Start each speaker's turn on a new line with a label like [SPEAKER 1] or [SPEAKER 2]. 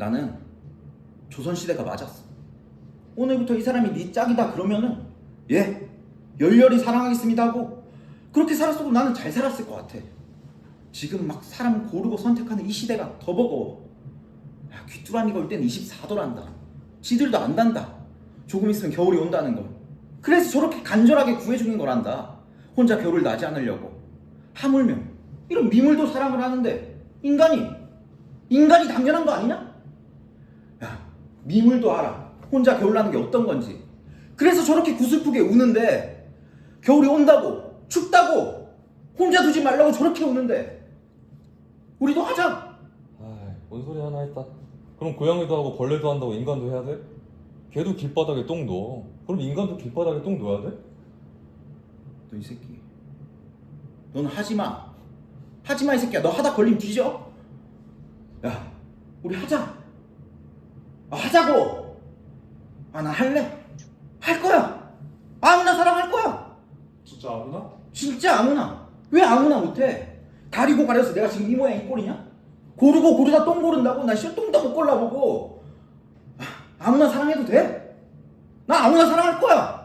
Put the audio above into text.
[SPEAKER 1] 나는 조선시대가 맞았어. 오늘부터 이 사람이 네 짝이다 그러면은 예 열렬히 사랑하겠습니다 하고 그렇게 살았어도 나는 잘 살았을 것 같아. 지금 막 사람 고르고 선택하는 이 시대가 더 버거워. 야, 귀뚜라미가 올 때는 24도란다. 지들도 안단다. 조금 있으면 겨울이 온다는 걸. 그래서 저렇게 간절하게 구해주는 거란다. 혼자 겨울을 나지 않으려고. 하물며 이런 미물도 사랑을 하는데 인간이 인간이 당연한 거 아니냐? 야 미물도 알아. 혼자 겨울 나는 게 어떤 건지. 그래서 저렇게 구슬프게 우는데 겨울이 온다고 춥다고 혼자 두지 말라고 저렇게 우는데 우리도 하자.
[SPEAKER 2] 아이, 뭔 소리 하나 했다. 그럼 고양이도 하고 벌레도 한다고 인간도 해야 돼? 걔도 길바닥에 똥 넣어. 그럼 인간도 길바닥에 똥 넣어야 돼?
[SPEAKER 1] 너 이 새끼. 너는 하지 마. 하지 마 이 새끼야. 너 하다 걸리면 뒤져. 야, 우리 하자. 아, 하자고. 아, 나 할래. 할 거야. 아무나 사랑할 거야.
[SPEAKER 3] 진짜 아무나?
[SPEAKER 1] 진짜 아무나. 왜 아무나 못해? 가리고 가려서 내가 지금 이 모양 이 꼴이냐? 고르고 고르다 똥 고른다고 나 진짜 똥도 못 골라보고 아, 아무나 사랑해도 돼? 나 아무나 사랑할 거야.